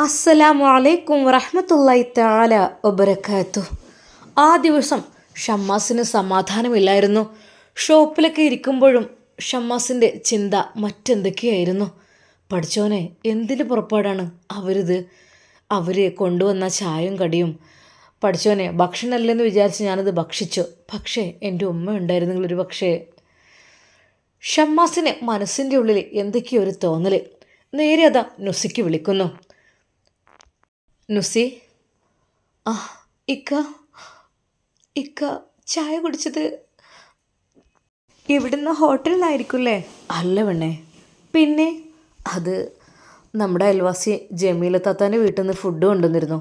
അസ്സലാമു അലൈക്കും വറഹമത്തല്ലായി താല ഒബരക്കാത്തു ആ ദിവസം ഷമ്മാസിന് സമാധാനമില്ലായിരുന്നു. ഷോപ്പിലൊക്കെ ഇരിക്കുമ്പോഴും ഷമ്മാസിന്റെ ചിന്ത മറ്റെന്തൊക്കെയായിരുന്നു? പഠിച്ചോനെ എന്തിന് പുറപ്പാടാണ് അവരിത്? അവർ കൊണ്ടുവന്ന ചായയും കടിയും. പഠിച്ചോനെ ഭക്ഷണമല്ലെന്ന് വിചാരിച്ച് ഞാനത് ഭക്ഷിച്ചു. പക്ഷേ എന്റെ ഉമ്മ ഉണ്ടായിരുന്നെങ്കിൽ ഒരു പക്ഷേ ഷമ്മാസിന് മനസ്സിന്റെ ഉള്ളിൽ എന്തൊക്കെയോ ഒരു തോന്നൽ നേരെ അതാ നുസിക്ക് വിളിക്കുന്നു. നുസി ആ ഇക്ക ഇക്ക ചായ കുടിച്ചത് ഇവിടുന്ന് ഹോട്ടലിലായിരിക്കുമല്ലേ അല്ല പെണ്ണേ. പിന്നെ അത് നമ്മുടെ അയൽവാസി ജമീല താത്താന്റെ വീട്ടിൽ നിന്ന് ഫുഡ് കൊണ്ടുവന്നിരുന്നു.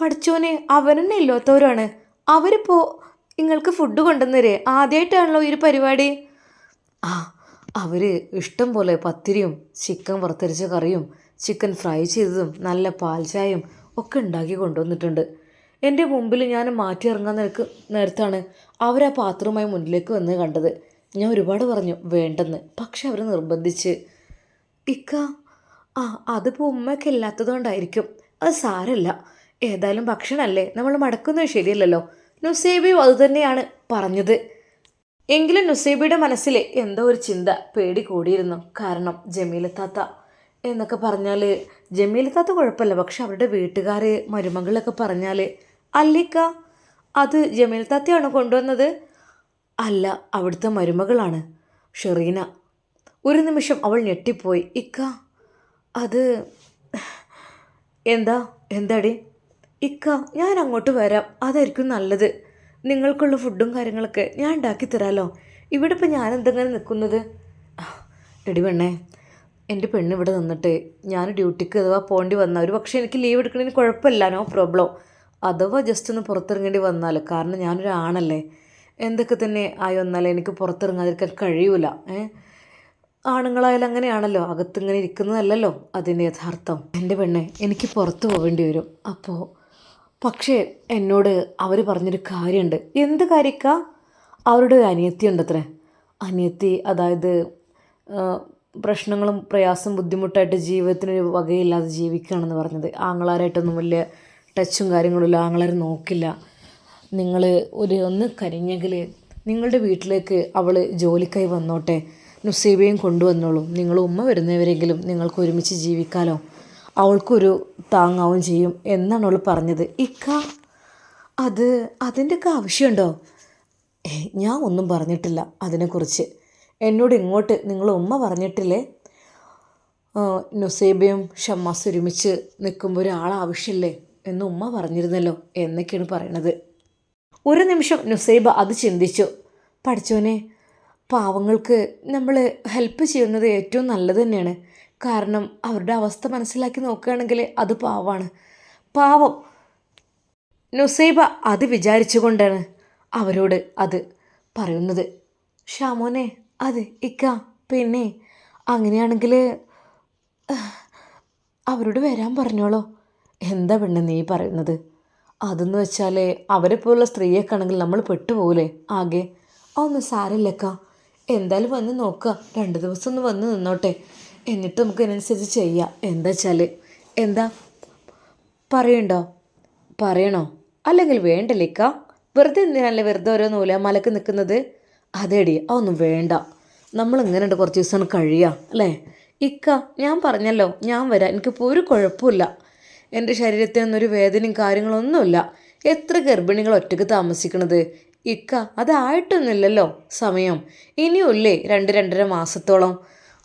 പഠിച്ചോനെ അവനെന്നെ ഇല്ലാത്തവരാണ്. അവരിപ്പോൾ നിങ്ങൾക്ക് ഫുഡ് കൊണ്ടുവന്നരേ? ആദ്യമായിട്ടാണല്ലോ ഒരു പരിപാടി. ആ അവർ ഇഷ്ടം പോലെ പത്തിരിയും ചിക്കൻ വറുത്തരച്ച കറിയും ചിക്കൻ ഫ്രൈ ചെയ്തതും നല്ല പാൽ ചായയും ഒക്കെ ഉണ്ടാക്കി കൊണ്ടുവന്നിട്ടുണ്ട്. എന്റെ മുമ്പിൽ ഞാൻ മാറ്റി ഇറങ്ങാൻ നിൽക്ക് നേരത്താണ് അവർ ആ പാത്രവുമായി മുന്നിലേക്ക് വന്ന് കണ്ടത്. ഞാൻ ഒരുപാട് പറഞ്ഞു വേണ്ടെന്ന്. പക്ഷെ അവർ നിർബന്ധിച്ച് ഇക്ക ആ അതിപ്പോൾ ഉമ്മയൊക്കെ ഇല്ലാത്തതുകൊണ്ടായിരിക്കും. അത് സാരമില്ല ഏതായാലും ഭക്ഷണമല്ലേ നമ്മൾ മടക്കുന്നത് ശരിയല്ലല്ലോ. നുസേബിയും അതുതന്നെയാണ് പറഞ്ഞത്. എങ്കിലും നുസേബിയുടെ മനസ്സിലെ എന്തോ ഒരു ചിന്ത പേടി കൂടിയിരുന്നു. കാരണം ജമീലത്താത്ത എന്നൊക്കെ പറഞ്ഞാൽ ജമീലത്താത്ത കുഴപ്പമില്ല. പക്ഷെ അവരുടെ വീട്ടുകാർ മരുമകളൊക്കെ പറഞ്ഞാൽ അല്ലിക്ക അത് ജമീൽ താത്തയാണ് കൊണ്ടുവന്നത്? അല്ല അവിടുത്തെ മരുമകളാണ്. ഷെറീന ഒരു നിമിഷം അവൾ ഞെട്ടിപ്പോയി. ഇക്ക അത് എന്താ? എന്താടി? ഇക്ക ഞാൻ അങ്ങോട്ട് വരാം. അതായിരിക്കും നല്ലത്. നിങ്ങൾക്കുള്ള ഫുഡും കാര്യങ്ങളൊക്കെ ഞാൻ ഉണ്ടാക്കി തരാമല്ലോ ഇവിടെ ഇപ്പം ഞാൻ എന്തെങ്ങനെ നിൽക്കുന്നത്? എടി പെണ്ണേ എന്റെ പെണ്ണ് ഇവിടെ നിന്നിട്ട് ഞാൻ ഡ്യൂട്ടിക്ക് അഥവാ പോകേണ്ടി വന്നാൽ ഒരു പക്ഷേ എനിക്ക് ലീവ് എടുക്കണതിന് കുഴപ്പമില്ല നോ പ്രോബ്ലം അഥവാ ജസ്റ്റ് ഒന്ന് പുറത്തിറങ്ങേണ്ടി വന്നാൽ കാരണം ഞാനൊരു ആണല്ലേ. എന്തൊക്കെ തന്നെ ആയി വന്നാൽ എനിക്ക് പുറത്തിറങ്ങാതിരിക്കാൻ കഴിയൂല ഏ? ആണുങ്ങളായാലും അങ്ങനെയാണല്ലോ അകത്തിങ്ങനെ ഇരിക്കുന്നതല്ലല്ലോ അതിന്റെ യഥാർത്ഥം. എന്റെ പെണ്ണെ എനിക്ക് പുറത്ത് പോകേണ്ടി വരും. അപ്പോൾ പക്ഷേ എന്നോട് അവർ പറഞ്ഞൊരു കാര്യമുണ്ട് എന്ത് കാര്യക്ക? അവരുടെ ഒരു അനിയത്തി ഉണ്ട് അത്രേ അനിയത്തി അതായത് പ്രശ്നങ്ങളും പ്രയാസം ബുദ്ധിമുട്ടായിട്ട് ജീവിതത്തിനൊരു വകയില്ലാതെ ജീവിക്കുകയാണെന്ന് പറഞ്ഞത്. ആങ്ങളാരായിട്ടൊന്നും വലിയ ടച്ചും കാര്യങ്ങളുമില്ല ആങ്ങളാർ നോക്കില്ല. നിങ്ങൾ ഒരു ഒന്ന് കരിഞ്ഞെങ്കിൽ നിങ്ങളുടെ വീട്ടിലേക്ക് അവൾ ജോലിക്കായി വന്നോട്ടെ. നുസീബയും കൊണ്ടുവന്നോളൂ. നിങ്ങൾ ഉമ്മ വരുന്നവരെങ്കിലും നിങ്ങൾക്ക് ഒരുമിച്ച് ജീവിക്കാലോ. അവൾക്കൊരു താങ്ങാവും ചെയ്യും എന്നാണ് അവൾ പറഞ്ഞത്. ഇക്ക അത് അതിന്റെയൊക്കെ ആവശ്യമുണ്ടോ? ഞാൻ ഒന്നും പറഞ്ഞിട്ടില്ല അതിനെക്കുറിച്ച്. എന്നോട് ഇങ്ങോട്ട് നിങ്ങൾ ഉമ്മ പറഞ്ഞിട്ടില്ലേ? നുസൈബയും ഷമ്മാസ് ഒരുമിച്ച് നിൽക്കുമ്പോൾ ഒരാളാവശ്യമില്ലേ എന്ന് ഉമ്മ പറഞ്ഞിരുന്നല്ലോ എന്നൊക്കെയാണ് പറയണത്. ഒരു നിമിഷം നുസൈബ അത് ചിന്തിച്ചു. പഠിച്ചോനെ പാവങ്ങൾക്ക് നമ്മൾ ഹെൽപ്പ് ചെയ്യുന്നത് ഏറ്റവും നല്ലത് തന്നെയാണ്. കാരണം അവരുടെ അവസ്ഥ മനസ്സിലാക്കി നോക്കുകയാണെങ്കിൽ അത് പാവമാണ് പാവം. നുസൈബ അത് വിചാരിച്ചുകൊണ്ടാണ് അവരോട് അത് പറയുന്നത്. ഷാമോനെ അത് ഇക്ക. പിന്നെ അങ്ങനെയാണെങ്കിൽ അവരോട് വരാൻ പറഞ്ഞോളോ. എന്താ പെണ്ണ് നീ പറയുന്നത്? അതെന്ന് വെച്ചാൽ അവരെ പോലുള്ള സ്ത്രീയൊക്കെ ആണെങ്കിൽ നമ്മൾ പെട്ടുപോകൂലേ ആകെ. അതൊന്നും സാരമില്ലക്ക എന്തായാലും വന്ന് നോക്കുക. രണ്ട് ദിവസം ഒന്ന് വന്ന് നിന്നോട്ടെ. എന്നിട്ട് നമുക്ക് അതിനനുസരിച്ച് ചെയ്യാം. എന്താ വെച്ചാൽ എന്താ? പറയണ്ടോ? പറയണോ? അല്ലെങ്കിൽ വേണ്ടല്ലേക്ക വെറുതെ എന്തിനല്ലേ വെറുതെ ഓരോ നൂലാമാലക്ക് നിൽക്കുന്നത്? അതേടി അതൊന്നും വേണ്ട. നമ്മൾ ഉണ്ട് കുറച്ച് ദിവസം കഴിയാം അല്ലേ? ഇക്ക ഞാൻ പറഞ്ഞല്ലോ ഞാൻ വരാം. എനിക്കിപ്പോൾ ഒരു കുഴപ്പമില്ല. എന്റെ ശരീരത്തിനൊന്നൊരു വേദനയും കാര്യങ്ങളൊന്നുമില്ല. എത്ര ഗർഭിണികൾ ഒറ്റയ്ക്ക് താമസിക്കണത്? ഇക്ക അതായിട്ടൊന്നുമില്ലല്ലോ സമയം. ഇനിയുമില്ലേ രണ്ട് രണ്ടര മാസത്തോളം?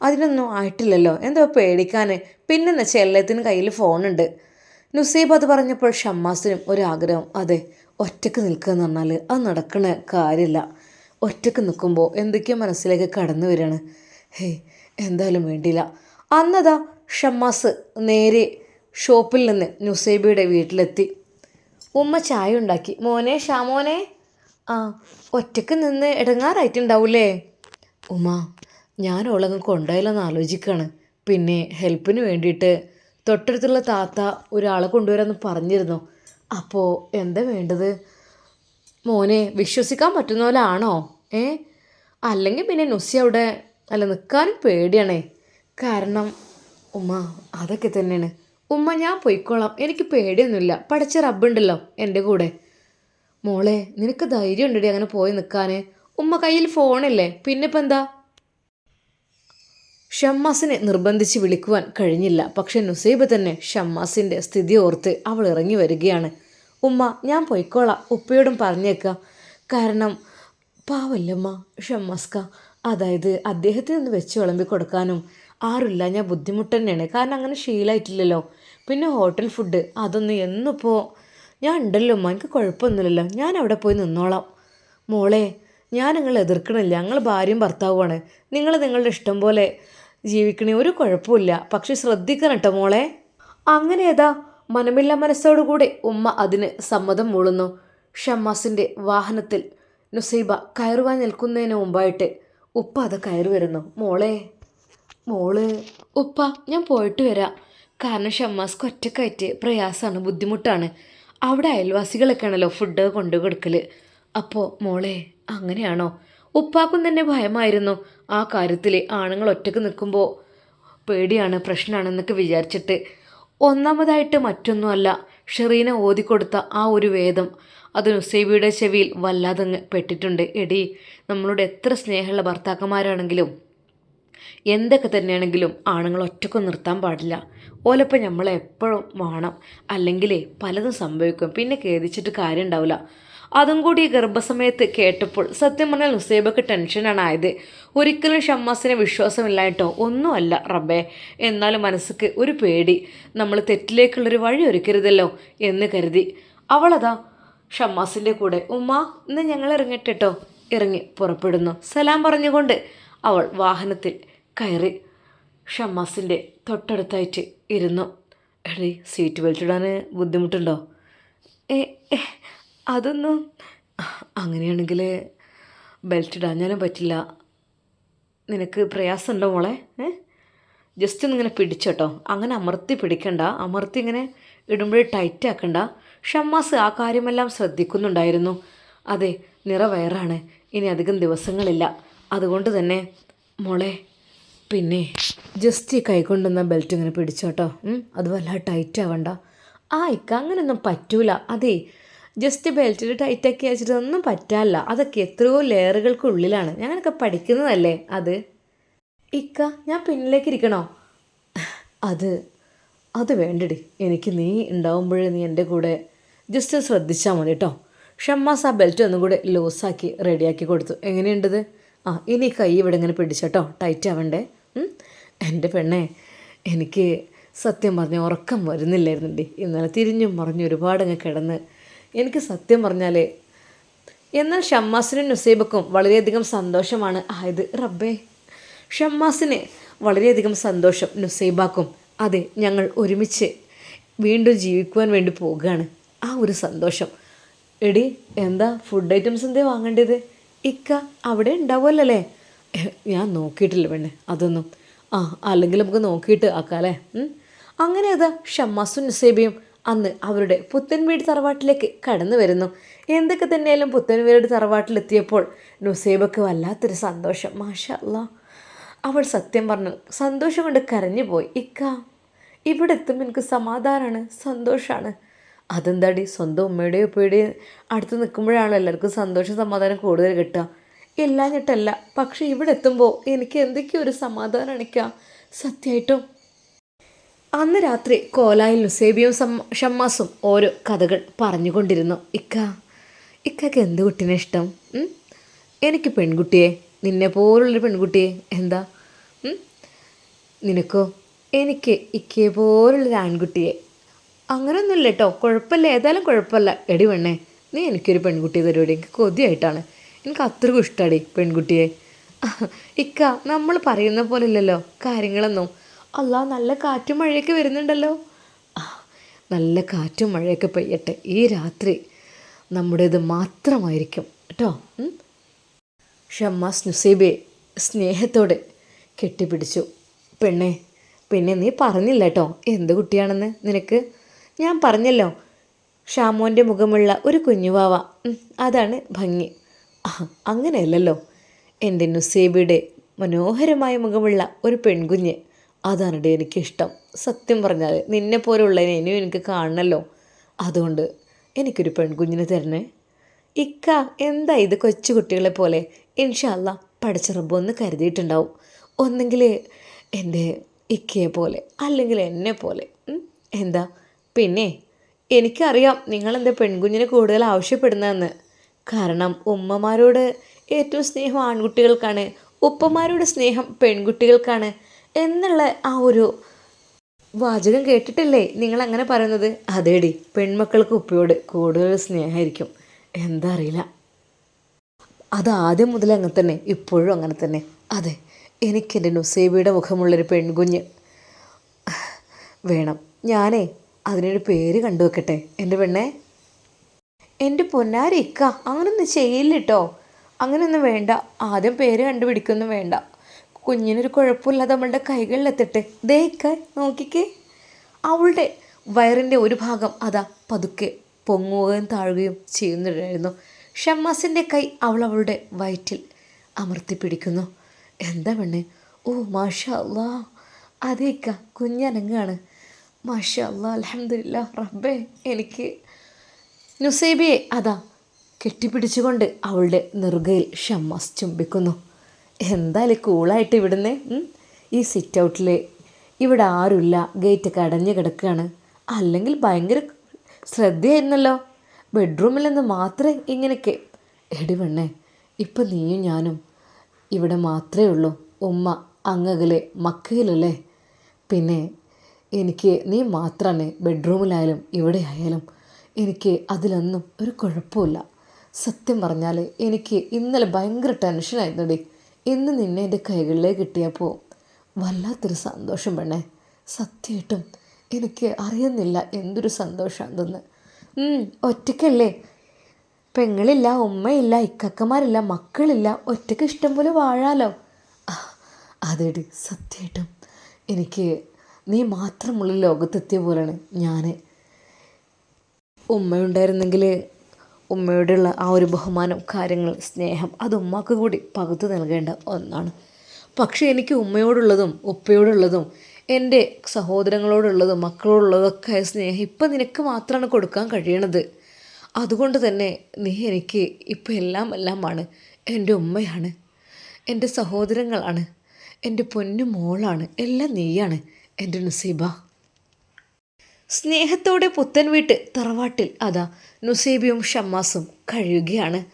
അതിനൊന്നും ആയിട്ടില്ലല്ലോ. എന്തോ പേടിക്കാൻ പിന്നെന്ന് വെച്ചാൽ എല്ലാത്തിനും കയ്യിൽ ഫോണുണ്ട്. നുസീബ് അത് പറഞ്ഞപ്പോൾ ഷമ്മാസിനും ഒരാഗ്രഹം അതെ ഒറ്റയ്ക്ക് നിൽക്കുക എന്ന് പറഞ്ഞാൽ അത് നടക്കണ കാര്യമില്ല. ഒറ്റയ്ക്ക് നിൽക്കുമ്പോൾ എന്തൊക്കെയോ മനസ്സിലേക്ക് കടന്നു വരികയാണ്. ഹേ എന്തായാലും വേണ്ടിയില്ല. അന്നതാ ഷമ്മാസ് നേരെ ഷോപ്പിൽ നിന്ന് നുസൈബിയുടെ വീട്ടിലെത്തി. ഉമ്മ ചായ ഉണ്ടാക്കി. മോനെ ഷാമോനെ. ആ ഒറ്റയ്ക്ക് നിന്ന് ഇടങ്ങാറായിട്ടുണ്ടാവൂലേ? ഉമ്മ ഞാൻ ഓളങ്ങ് കൊണ്ടുപോയില്ലെന്ന് ആലോചിക്കുകയാണ് പിന്നെ ഹെൽപ്പിന് വേണ്ടിയിട്ട് തൊട്ടടുത്തുള്ള താത്ത ഒരാളെ കൊണ്ടുവരാമെന്ന് പറഞ്ഞിരുന്നു. അപ്പോൾ എന്താ വേണ്ടത്? മോനെ വിശ്വസിക്കാൻ പറ്റുന്ന പോലെ ആണോ? ഏ? അല്ലെങ്കിൽ പിന്നെ നുസി അവിടെ അല്ല നിൽക്കാനും പേടിയാണേ. കാരണം ഉമ്മ അതൊക്കെ തന്നെയാണ്. ഉമ്മ ഞാൻ പൊയ്ക്കോളാം. എനിക്ക് പേടിയൊന്നുമില്ല. പഠിച്ച റബ്ബുണ്ടല്ലോ എന്റെ കൂടെ. മോളെ നിനക്ക് ധൈര്യം ഉണ്ടടി അങ്ങനെ പോയി നിൽക്കാൻ ഉമ്മ കയ്യിൽ ഫോണില്ലേ? പിന്നെ ഇപ്പം എന്താ? ഷമ്മാസിനെ നിർബന്ധിച്ച് വിളിക്കുവാൻ കഴിഞ്ഞില്ല. പക്ഷെ നുസൈബ് തന്നെ ഷമ്മാസിന്റെ സ്ഥിതി ഓർത്ത് അവൾ ഇറങ്ങി വരികയാണ്. ഉമ്മ ഞാൻ പോയിക്കോളാം. ഉപ്പയോടും പറഞ്ഞേക്കാം. കാരണം പാവല്ലമ്മ ഷമ്മസ്ക അതായത് അദ്ദേഹത്തിന് ഒന്ന് വെച്ച് വിളമ്പി കൊടുക്കാനും ആരുമില്ല. ഞാൻ ബുദ്ധിമുട്ട് തന്നെയാണ്. കാരണം അങ്ങനെ ശീലമായിട്ടില്ലല്ലോ പിന്നെ ഹോട്ടൽ ഫുഡ് അതൊന്നും എന്നിപ്പോൾ ഞാൻ ഉണ്ടല്ലോ ഉമ്മ. എനിക്ക് കുഴപ്പമൊന്നുമില്ലല്ലോ. ഞാൻ അവിടെ പോയി നിന്നോളാം. മോളെ ഞാൻ നിങ്ങൾ എതിർക്കണില്ല. ഞങ്ങൾ ഭാര്യയും ഭർത്താവുമാണ്. നിങ്ങൾ നിങ്ങളുടെ ഇഷ്ടം പോലെ ജീവിക്കണേ. ഒരു കുഴപ്പമില്ല. പക്ഷെ ശ്രദ്ധിക്കണം കേട്ടോ മോളെ. അങ്ങനെ ഏതാ? മനമില്ല മനസ്സോടുകൂടെ ഉമ്മ അതിന് സമ്മതം മൂളുന്നു. ഷമ്മാസിന്റെ വാഹനത്തിൽ നുസൈബ കയറുവാൻ നിൽക്കുന്നതിന് മുമ്പായിട്ട് ഉപ്പ അത് കയറി വരുന്നു. മോളെ മോൾ. ഉപ്പ ഞാൻ പോയിട്ട് വരാം. കാരണം ഷമ്മാസ്ക്ക് ഒറ്റക്കായിട്ട് പ്രയാസമാണ് ബുദ്ധിമുട്ടാണ്. അവിടെ അയൽവാസികളൊക്കെയാണല്ലോ ഫുഡ് കൊണ്ടു കൊടുക്കൽ അപ്പോൾ മോളെ അങ്ങനെയാണോ? ഉപ്പാക്കും തന്നെ ഭയമായിരുന്നു. ആ കാര്യത്തിൽ ആണുങ്ങൾ ഒറ്റയ്ക്ക് നിൽക്കുമ്പോൾ പേടിയാണ് പ്രശ്നമാണെന്നൊക്കെ വിചാരിച്ചിട്ട്. ഒന്നാമതായിട്ട് മറ്റൊന്നുമല്ല ഷെറീന ഓതിക്കൊടുത്ത ആ ഒരു വേദം. അത് നുസൈബിയുടെ ചെവിയിൽ വല്ലാതങ്ങ് പെട്ടിട്ടുണ്ട്. എടി നമ്മളോട് എത്ര സ്നേഹമുള്ള ഭർത്താക്കന്മാരാണെങ്കിലും എന്തൊക്കെ തന്നെയാണെങ്കിലും ആണുങ്ങൾ ഒറ്റയ്ക്ക് നിർത്താൻ പാടില്ല. ഓലപ്പം നമ്മളെപ്പോഴും വേണം. അല്ലെങ്കിലേ പലതും സംഭവിക്കും. പിന്നെ ഖേദിച്ചിട്ട് കാര്യം ഉണ്ടാവില്ല അതും കൂടി ഗർഭസമയത്ത് കേട്ടപ്പോൾ സത്യം പറഞ്ഞാൽ നുസൈബക്ക് ടെൻഷനാണ് ആയത്. ഒരിക്കലും ഷമ്മാസിനെ വിശ്വാസമില്ലായിട്ടോ ഒന്നുമല്ല റബ്ബേ. എന്നാലും മനസ്സിക്ക് ഒരു പേടി. നമ്മൾ തെറ്റിലേക്കുള്ളൊരു വഴി ഒരുക്കരുതല്ലോ എന്ന് കരുതി. അവളതാ ഷമ്മാസിന്റെ കൂടെ ഉമ്മ ഇന്ന് ഞങ്ങൾ ഇറങ്ങട്ടെട്ടോ ഇറങ്ങി പുറപ്പെടുന്നു. സലാം പറഞ്ഞുകൊണ്ട് അവൾ വാഹനത്തിൽ കയറി. ഷമ്മാസിന്റെ തൊട്ടടുത്തായിട്ട് ഇരുന്നു. എടീ സീറ്റ് ബെൽറ്റ് ബുദ്ധിമുട്ടുണ്ടോ? ഏ ഏ, അതൊന്നും അങ്ങനെയാണെങ്കിൽ ബെൽറ്റ് ഇടാഞ്ഞാലും പറ്റില്ല. നിനക്ക് പ്രയാസമുണ്ടോ മോളെ? ഏ? ജസ്റ്റ് ഒന്നിങ്ങനെ പിടിച്ചോട്ടോ. അങ്ങനെ അമർത്തി പിടിക്കണ്ട. അമർത്തി ഇങ്ങനെ ഇടുമ്പോഴേ ടൈറ്റ് ആക്കണ്ട. ഷമ്മാസ് ആ കാര്യമെല്ലാം ശ്രദ്ധിക്കുന്നുണ്ടായിരുന്നു. അതെ നിറവയറാണ് ഇനി അധികം ദിവസങ്ങളില്ല. അതുകൊണ്ട് തന്നെ മോളെ പിന്നെ ജസ്റ്റ് ഈ കൈകൊണ്ടുവന്ന ബെൽറ്റ് ഇങ്ങനെ പിടിച്ചോട്ടോ. അത് ടൈറ്റ് ആവണ്ട. ആ ഇക്ക അങ്ങനെയൊന്നും പറ്റൂല. അതെ ജസ്റ്റ് ബെൽറ്റിൽ ടൈറ്റാക്കി വെച്ചിട്ട് ഒന്നും പറ്റാല്ല അതൊക്കെ എത്രയോ ലെയറുകൾക്കുള്ളിലാണ് ഞാനൊക്കെ പഠിക്കുന്നതല്ലേ? അത്? ഇക്ക ഞാൻ പിന്നിലേക്ക് ഇരിക്കണോ? അത് അത് വേണ്ടടി. എനിക്ക് നീ ഉണ്ടാവുമ്പോഴേ നീ എന്റെ കൂടെ ജസ്റ്റ് ശ്രദ്ധിച്ചാൽ മതി കേട്ടോ ഷമ്മാസ് ആ ബെൽറ്റ് ഒന്നും കൂടെ ലൂസാക്കി റെഡിയാക്കി കൊടുത്തു. എങ്ങനെയുണ്ടത്? ആ ഇനി കൈ ഇവിടെ ഇങ്ങനെ പിടിച്ചോട്ടോ ടൈറ്റ് ആവണ്ടേ? എന്റെ പെണ്ണെ എനിക്ക് സത്യം പറഞ്ഞ ഉറക്കം വരുന്നില്ലായിരുന്നുണ്ടി ഇന്നലെ തിരിഞ്ഞും മറിഞ്ഞും ഒരുപാട് അങ്ങ് കിടന്ന് എനിക്ക് സത്യം പറഞ്ഞാലേ എന്നാൽ ഷമ്മാസിനും നുസൈബക്കും വളരെയധികം സന്തോഷമാണ്. ആയത് റബ്ബേ ഷമ്മാസിന് വളരെയധികം സന്തോഷം നുസൈബാക്കും. അതെ ഞങ്ങൾ ഒരുമിച്ച് വീണ്ടും ജീവിക്കുവാൻ വേണ്ടി പോവുകയാണ്. ആ ഒരു സന്തോഷം. എടി എന്താ ഫുഡ് ഐറ്റംസ് എന്തേ വാങ്ങേണ്ടത്? ഇക്ക അവിടെ ഉണ്ടാവുമല്ലേ ഞാൻ നോക്കിയിട്ടില്ല പെണ്ണെ അതൊന്നും. ആ അല്ലെങ്കിൽ നമുക്ക് നോക്കിയിട്ട് ആക്കാം അല്ലേ അങ്ങനെ അതാ ഷമ്മാസും നുസൈബയും അന്ന് അവരുടെ പുത്തൻ വീട് തറവാട്ടിലേക്ക് കടന്നു വരുന്നു. എന്തൊക്കെ തന്നെയാലും പുത്തൻ വീട് തറവാട്ടിലെത്തിയപ്പോൾ നുസൈബക്ക് വല്ലാത്തൊരു സന്തോഷം. മാഷാ അല്ലാ അവൾ സത്യം പറഞ്ഞു സന്തോഷം കൊണ്ട് കരഞ്ഞു പോയി ഇക്ക ഇവിടെ എത്തുമ്പോൾ എനിക്ക് സമാധാനമാണ് സന്തോഷമാണ് അതെന്താടി? സ്വന്തം ഉമ്മയുടെയോ ഉപ്പയുടെയോ അടുത്ത് നിൽക്കുമ്പോഴാണ് എല്ലാവർക്കും സന്തോഷം സമാധാനം കൂടുതൽ കിട്ടുക. ഇല്ലാഞ്ഞിട്ടല്ല പക്ഷേ ഇവിടെ എത്തുമ്പോൾ എനിക്ക് എന്തൊക്കെയോ ഒരു സമാധാനം അണിക്കുക സത്യമായിട്ടും അന്ന് രാത്രി കോലായിൽ നുസേബിയും ഷമ്മാസും ഓരോ കഥകൾ പറഞ്ഞുകൊണ്ടിരുന്നു. ഇക്ക ഇക്കയ്ക്ക് എന്ത് കുട്ടീനെ ഇഷ്ടം? എനിക്ക് പെൺകുട്ടിയെ നിന്നെ പോലുള്ളൊരു പെൺകുട്ടിയെ എന്താ? നിനക്കോ? എനിക്ക് ഇക്കയെ പോലുള്ളൊരു ആൺകുട്ടിയെ. അങ്ങനെയൊന്നുമില്ല കേട്ടോ കുഴപ്പമില്ല. ഏതായാലും കുഴപ്പമില്ല. എടി പെണ്ണേ നീ എനിക്കൊരു പെൺകുട്ടിയെ തരുവടി എനിക്ക് കൊതിയായിട്ടാണ്. എനിക്ക് അത്രക്കും ഇഷ്ടമാടി പെൺകുട്ടിയെ. ഇക്ക നമ്മൾ പറയുന്ന പോലെ ഇല്ലല്ലോ. കാര്യങ്ങളൊന്നും. അല്ലാ നല്ല കാറ്റും മഴയൊക്കെ വരുന്നുണ്ടല്ലോ. നല്ല കാറ്റും മഴയൊക്കെ പെയ്യട്ടെ. ഈ രാത്രി നമ്മുടേത് മാത്രമായിരിക്കും. കേട്ടോ? ഷമ്മാസ് നുസീബെ സ്നേഹത്തോടെ കെട്ടിപ്പിടിച്ചു. പെണ്ണെ പിന്നെ നീ പറഞ്ഞില്ല കേട്ടോ. എന്ത് കുട്ടിയാണെന്ന് നിനക്ക്? ഞാൻ പറഞ്ഞല്ലോ. ഷാമോന്റെ മുഖമുള്ള ഒരു കുഞ്ഞുവാവ. അതാണ് ഭംഗി. അങ്ങനെയല്ലല്ലോ. എന്റെ നുസേബിയുടെ മനോഹരമായ മുഖമുള്ള ഒരു പെൺകുഞ്ഞ്. അതാണിടെ എനിക്കിഷ്ടം. സത്യം പറഞ്ഞാൽ നിന്നെ പോലുള്ളതിനെ ഇനിയും എനിക്ക് കാണണമല്ലോ അതുകൊണ്ട് എനിക്കൊരു പെൺകുഞ്ഞിനെ തരണേ. ഇക്ക എന്താ ഇത് കൊച്ചു കുട്ടികളെ പോലെ? ഇൻഷല്ല പഠിച്ച റബ്ബ് ഒന്ന് കരുതിയിട്ടുണ്ടാവും. ഒന്നെങ്കിൽ എന്റെ ഇക്കയെ പോലെ അല്ലെങ്കിൽ എന്നെ പോലെ. എന്താ? പിന്നെ എനിക്കറിയാം നിങ്ങളെന്താ പെൺകുഞ്ഞിനെ കൂടുതൽ ആവശ്യപ്പെടുന്നതെന്ന്. കാരണം ഉമ്മമാരോട് ഏറ്റവും സ്നേഹം ആൺകുട്ടികൾക്കാണ്. ഉപ്പമാരോട് സ്നേഹം പെൺകുട്ടികൾക്കാണ്. എന്നുള്ള ആ ഒരു വാചകം കേട്ടിട്ടില്ലേ? നിങ്ങൾ അങ്ങനെ പറയുന്നത്? അതേടി പെൺമക്കൾക്ക് ഉപ്പയോട് കൂടുതൽ സ്നേഹമായിരിക്കും. എന്താ അറിയില്ല. അത് ആദ്യം മുതൽ അങ്ങനെ തന്നെ ഇപ്പോഴും അങ്ങനെ തന്നെ. അതെ എനിക്കെന്റെ നുസൈബിയുടെ മുഖമുള്ളൊരു പെൺകുഞ്ഞ് വേണം. ഞാനേ അതിനൊരു പേര് കണ്ടു വെക്കട്ടെ എന്റെ പെണ്ണേ? എന്റെ പൊന്നാരിക്ക അങ്ങനൊന്നും ചെയ്യില്ല കേട്ടോ അങ്ങനെയൊന്നും വേണ്ട. ആദ്യം പേര് കണ്ടുപിടിക്കൊന്നും വേണ്ട. കുഞ്ഞിനൊരു കുഴപ്പമില്ലാതെ നമ്മളുടെ കൈകളിലെത്തട്ടെ ദേ ഇക്ക നോക്കിക്കേ. അവളുടെ വയറിന്റെ ഒരു ഭാഗം അതാ പതുക്കെ പൊങ്ങുകയും താഴുകയും ചെയ്യുന്നുണ്ടായിരുന്നു. ഷമ്മാസിന്റെ കൈ അവൾ അവളുടെ വയറ്റിൽ അമർത്തി പിടിക്കുന്നു. എന്താ പെണ്ണേ? ഓ മാഷ അല്ലാ അതേക്ക കുഞ്ഞനങ്ങാണ്. മാഷ അല്ലാ അലഹമില്ല റബ്ബേ എനിക്ക് നുസൈബിയെ അതാ കെട്ടിപ്പിടിച്ചുകൊണ്ട് അവളുടെ നെറുകയിൽ ഷമ്മാസ് ചുംബിക്കുന്നു. എന്തായാലും കൂളായിട്ട് ഇവിടുന്ന്? ഈ സിറ്റ് ഔട്ടിൽ ഇവിടെ ആരുമില്ല. ഗേറ്റൊക്കെ അടഞ്ഞു കിടക്കുകയാണ് അല്ലെങ്കിൽ ഭയങ്കര ശ്രദ്ധയായിരുന്നല്ലോ. ബെഡ്റൂമിൽ നിന്ന് മാത്രമേ ഇങ്ങനെയൊക്കെ എടി പെണ്ണേ ഇപ്പം നീയും ഞാനും ഇവിടെ മാത്രമേ ഉള്ളൂ. ഉമ്മ അങ്ങകലെ മക്കയിലല്ലേ? പിന്നെ എനിക്ക് നീ മാത്രമാണ് ബെഡ്റൂമിലായാലും ഇവിടെ ആയാലും എനിക്ക് അതിലൊന്നും ഒരു കുഴപ്പമില്ല സത്യം പറഞ്ഞാൽ എനിക്ക് ഇന്നലെ ഭയങ്കര ടെൻഷനായിരുന്നുടി ഇന്ന് നിന്നെ എന്റെ കൈകളിലേക്ക് കിട്ടിയപ്പോൾ വല്ലാത്തൊരു സന്തോഷം പെണ്ണേ. സത്യമായിട്ടും എനിക്ക് അറിയുന്നില്ല എന്തൊരു സന്തോഷമാണെന്ന് ഒറ്റയ്ക്കല്ലേ? പെങ്ങളില്ല ഉമ്മയില്ല ഇക്കക്കമാരില്ല മക്കളില്ല ഒറ്റയ്ക്ക് ഇഷ്ടം പോലെ വാഴാലോ. അതെടി സത്യമായിട്ടും എനിക്ക് നീ മാത്രമുള്ള ലോകത്തെത്തിയ പോലെയാണ് ഞാൻ ഉമ്മയുണ്ടായിരുന്നെങ്കിൽ ഉമ്മയോടുള്ള ആ ഒരു ബഹുമാനം കാര്യങ്ങൾ സ്നേഹം അത് ഉമ്മക്ക് കൂടി പകുത്തു നൽകേണ്ട ഒന്നാണ്. പക്ഷേ എനിക്ക് ഉമ്മയോടുള്ളതും ഉപ്പയോടുള്ളതും എന്റെ സഹോദരങ്ങളോടുള്ളതും മക്കളോടുള്ളതൊക്കെ സ്നേഹം ഇപ്പം നിനക്ക് മാത്രമാണ് കൊടുക്കാൻ കഴിയണത്. അതുകൊണ്ട് തന്നെ നീ എനിക്ക് ഇപ്പം എല്ലാം എല്ലാമാണ്. എന്റെ ഉമ്മയാണ് എന്റെ സഹോദരങ്ങളാണ് എന്റെ പൊന്നു മോളാണ് എല്ലാം നീയാണ് എന്റെ നസീബ. സ്നേഹത്തോടെ പുത്തൻ വീട്ട് തറവാട്ടിൽ അതാ നുസേബിയും ഷമ്മാസും കഴിയുകയാണ്.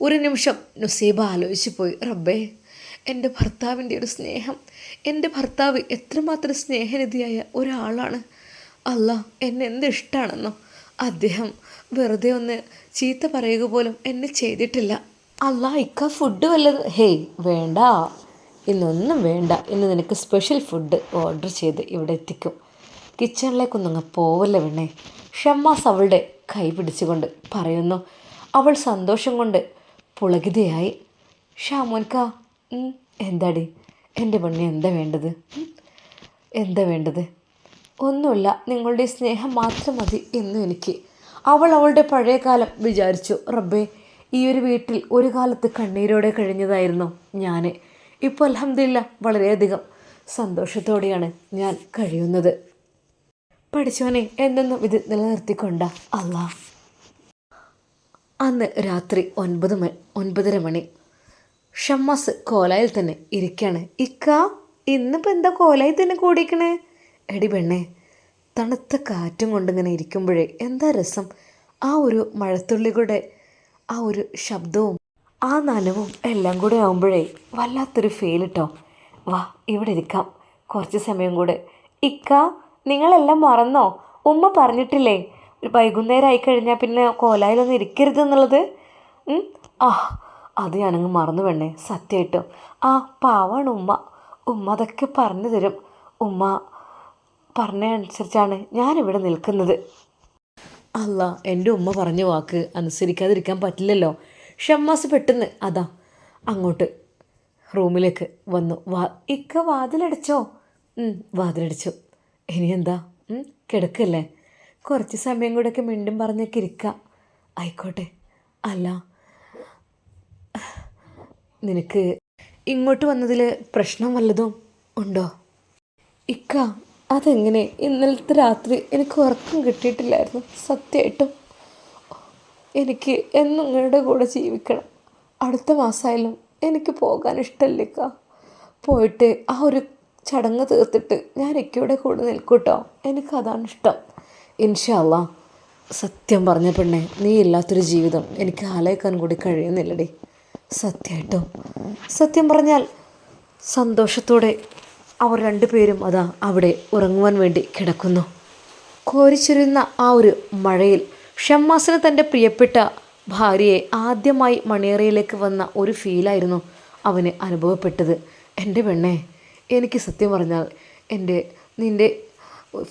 ഒരു നിമിഷം നുസേബ ആലോചിച്ചു പോയി റബ്ബേ എന്റെ ഭർത്താവിന്റെ ഒരു സ്നേഹം. എന്റെ ഭർത്താവ് എത്രമാത്രം സ്നേഹനിധിയായ ഒരാളാണ്. അല്ല എന്നെ എന്ത് ഇഷ്ടമാണെന്നോ അദ്ദേഹം വെറുതെ ഒന്ന് ചീത്ത പറയുക പോലും എന്നെ ചെയ്തിട്ടില്ല. അല്ല ഇക്ക ഫുഡ് വല്ലത് ഹേയ് വേണ്ട. ഇന്നൊന്നും വേണ്ട. ഇന്ന് നിനക്ക് സ്പെഷ്യൽ ഫുഡ് ഓർഡർ ചെയ്ത് ഇവിടെ എത്തിക്കും. കിച്ചണിലേക്കൊന്നും അങ്ങ് പോവല്ലേ വേണേ ഷമ്മാസ് അവളുടെ കൈ പിടിച്ചുകൊണ്ട് പറയുന്നു. അവൾ സന്തോഷം കൊണ്ട് പുളകിതയായി. ഷാമോൻക എന്താടി? എന്റെ പെണ്ണി എന്താ വേണ്ടത്? എന്താ വേണ്ടത്? ഒന്നുമില്ല നിങ്ങളുടെ സ്നേഹം മാത്രം മതി എന്നും എനിക്ക്. അവൾ അവളുടെ പഴയ കാലം വിചാരിച്ചു. റബ്ബേ ഈ ഒരു വീട്ടിൽ ഒരു കാലത്ത് കണ്ണീരോടെ കഴിഞ്ഞതായിരുന്നു ഞാൻ ഇപ്പോൾ അലഹമില്ല വളരെയധികം സന്തോഷത്തോടെയാണ് ഞാൻ കഴിയുന്നത്. പഠിച്ചവനെ എന്നെന്നും ഇത് നിലനിർത്തിക്കൊണ്ട. അല്ല അന്ന് രാത്രി ഒൻപത് മണി ഒൻപതര മണി. ഷമ്മാസ് കോലായിൽ തന്നെ ഇരിക്കുകയാണ് ഇക്ക ഇന്നിപ്പോൾ എന്താ കോലായിൽ തന്നെ കൂടിക്കണേ എടി പെണ്ണേ തണുത്ത കാറ്റും കൊണ്ടിങ്ങനെ ഇരിക്കുമ്പോഴേ എന്താ രസം? ആ ഒരു മഴത്തുള്ളികളുടെ ആ ഒരു ശബ്ദവും ആ നനവും എല്ലാം കൂടെ ആകുമ്പോഴേ വല്ലാത്തൊരു ഫീൽ കേട്ടോ വാ ഇവിടെ ഇരിക്കാം. കുറച്ച് സമയം കൂടെ. ഇക്ക നിങ്ങളെല്ലാം മറന്നോ? ഉമ്മ പറഞ്ഞിട്ടില്ലേ വൈകുന്നേരം ആയി കഴിഞ്ഞാൽ പിന്നെ കോലായിലൊന്നും ഇരിക്കരുത് എന്നുള്ളത്? ആ അത് ഞാനങ്ങ് മറന്നു വേണേ സത്യമായിട്ടും. ആ പാവാണ് ഉമ്മ. ഉമ്മ അതൊക്കെ പറഞ്ഞു തരും. ഉമ്മ പറഞ്ഞ അനുസരിച്ചാണ് ഞാനിവിടെ നിൽക്കുന്നത്. അല്ല എന്റെ ഉമ്മ പറഞ്ഞ വാക്ക് അനുസരിക്കാതിരിക്കാൻ പറ്റില്ലല്ലോ. ഷമ്മാസ് പെട്ടെന്ന് അതാ അങ്ങോട്ട് റൂമിലേക്ക് വന്നു. വാ ഇക്ക വാതിലടിച്ചു? വാതിലടച്ചു. ഇനി എന്താ കിടക്കല്ലേ? കുറച്ച് സമയം കൂടെയൊക്കെ മിണ്ടും പറഞ്ഞൊക്കെ ഇരിക്കാം. ആയിക്കോട്ടെ. അല്ല നിനക്ക് ഇങ്ങോട്ട് വന്നതിൽ പ്രശ്നം വല്ലതും ഉണ്ടോ? ഇക്ക അതെങ്ങനെ? ഇന്നലത്തെ രാത്രി എനിക്ക് ഉറക്കം കിട്ടിയിട്ടില്ലായിരുന്നു സത്യമായിട്ടും എനിക്ക് എന്നും നിങ്ങളുടെ കൂടെ ജീവിക്കണം. അടുത്ത മാസമായാലും എനിക്ക് പോകാൻ ഇഷ്ടമില്ല ഇക്ക പോയിട്ട് ആ ഒരു ചടങ്ങ് തീർത്തിട്ട് ഞാൻ ഇക്കയുടെ കൂടെ നിൽക്കൂട്ടോ. എനിക്കതാണ് ഇഷ്ടം. ഇൻഷാല്ല സത്യം പറഞ്ഞ പെണ്ണെ നീ ഇല്ലാത്തൊരു ജീവിതം എനിക്ക് ആലോചിക്കാൻ കൂടി കഴിയുന്നില്ലടി. സത്യമായിട്ടും? സത്യം പറഞ്ഞാൽ സന്തോഷത്തോടെ അവർ രണ്ടുപേരും അതാ അവിടെ ഉറങ്ങുവാൻ വേണ്ടി കിടക്കുന്നു. കോരിച്ചൊരുന്ന ആ ഒരു മഴയിൽ ഷമ്മാസിന് തന്റെ പ്രിയപ്പെട്ട ഭാര്യയെ ആദ്യമായി മണിയറയിലേക്ക് വന്ന ഒരു ഫീലായിരുന്നു അവന് അനുഭവപ്പെട്ടത്. എന്റെ പെണ്ണെ എനിക്ക് സത്യം പറഞ്ഞാൽ എന്റെ നിന്റെ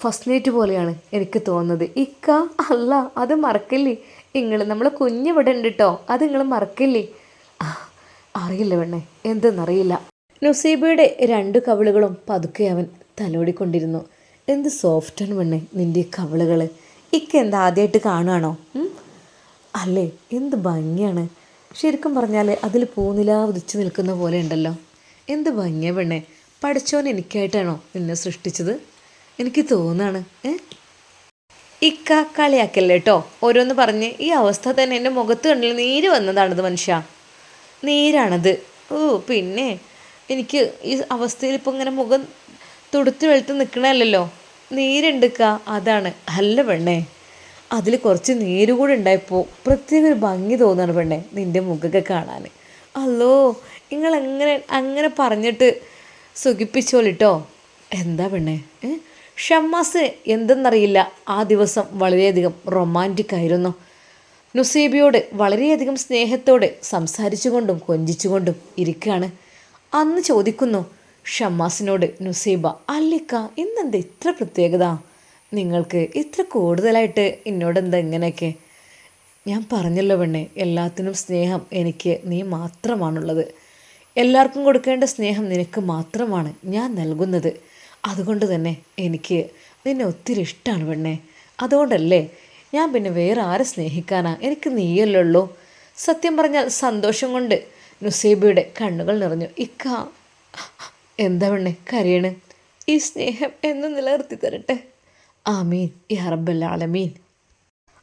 ഫസ്റ്റ് നൈറ്റ് പോലെയാണ് എനിക്ക് തോന്നുന്നത്. ഇക്ക അല്ല അത് മറക്കില്ലേ? നിങ്ങൾ നമ്മളെ കുഞ്ഞിവിടെ ഉണ്ട് കേട്ടോ അത് നിങ്ങൾ മറക്കില്ലേ? അറിയില്ല പെണ്ണെ എന്തെന്നറിയില്ല. നുസീബയുടെ രണ്ട് കവിളുകളും പതുക്കെ അവൻ തലോടിക്കൊണ്ടിരുന്നു. എന്ത് സോഫ്റ്റാണ് പെണ്ണെ നിന്റെ കവിളുകൾ ഇക്ക എന്താ ആദ്യമായിട്ട് കാണുകയാണോ അല്ലേ എന്ത് ഭംഗിയാണ്. ശരിക്കും പറഞ്ഞാൽ അതിൽ പൂനില ഉദിച്ചു നിൽക്കുന്ന പോലെ ഉണ്ടല്ലോ. എന്ത് ഭംഗിയാണ് പെണ്ണെ. പഠിച്ചോൻ എനിക്കായിട്ടാണോ നിന്നെ സൃഷ്ടിച്ചത്? എനിക്ക് തോന്നാണ് ഏ? ഇക്ക കളിയാക്കല്ലേ കേട്ടോ ഓരോന്ന് പറഞ്ഞ് ഈ അവസ്ഥ തന്നെ എന്റെ മുഖത്ത് കണ്ടിൽ നീര് വന്നതാണത് മനുഷ്യ. നീരാണത്. ഓ പിന്നെ എനിക്ക് ഈ അവസ്ഥയിൽ ഇപ്പോൾ ഇങ്ങനെ മുഖം തുടുത്ത് വെളുത്ത് നിൽക്കണമല്ലോ നീരുണ്ടിക്ക അതാണ്. അല്ല പെണ്ണേ അതിൽ കുറച്ച് നീര് കൂടെ ഉണ്ടായപ്പോൾ പ്രത്യേക ഒരു ഭംഗി തോന്നാണ് പെണ്ണേ നിന്റെ മുഖമൊക്കെ കാണാൻ അല്ലോ നിങ്ങൾ എങ്ങനെ അങ്ങനെ പറഞ്ഞിട്ട് സുഖിപ്പിച്ചോളിട്ടോ. എന്താ പെണ്ണേ? ഷമ്മാസ് എന്തെന്നറിയില്ല. ആ ദിവസം വളരെയധികം റൊമാന്റിക് ആയിരുന്നു. നുസേബിയോട് വളരെയധികം സ്നേഹത്തോടെ സംസാരിച്ചുകൊണ്ടും കൊഞ്ചിച്ചുകൊണ്ടും ഇരിക്കുകയാണ് അന്ന് ചോദിക്കുന്നു ഷമ്മാസിനോട് നുസൈബ അല്ലിക്ക ഇന്നെന്താ ഇത്ര പ്രത്യേകത? നിങ്ങൾക്ക് ഇത്ര കൂടുതലായിട്ട് എന്നോട് എന്താ ഇങ്ങനെയൊക്കെ? ഞാൻ പറഞ്ഞല്ലോ പെണ്ണെ എല്ലാത്തിനും സ്നേഹം എനിക്ക് നീ മാത്രമാണുള്ളത്. എല്ലാവർക്കും കൊടുക്കേണ്ട സ്നേഹം നിനക്ക് മാത്രമാണ് ഞാൻ നൽകുന്നത്. അതുകൊണ്ട് തന്നെ എനിക്ക് നിന്നെ ഒത്തിരി ഇഷ്ടമാണ് പെണ്ണെ. അതുകൊണ്ടല്ലേ ഞാൻ പിന്നെ വേറെ ആരെ സ്നേഹിക്കാനാ? എനിക്ക് നീയല്ലുള്ളൂ സത്യം പറഞ്ഞാൽ സന്തോഷം കൊണ്ട് നുസൈബയുടെ കണ്ണുകൾ നിറഞ്ഞു. ഇക്ക എന്താ പെണ്ണെ കരയണ്? ഈ സ്നേഹം എന്ന് നിലനിർത്തി തരട്ടെ. ആമീൻ യാ റബ്ബൽ ആലമീൻ.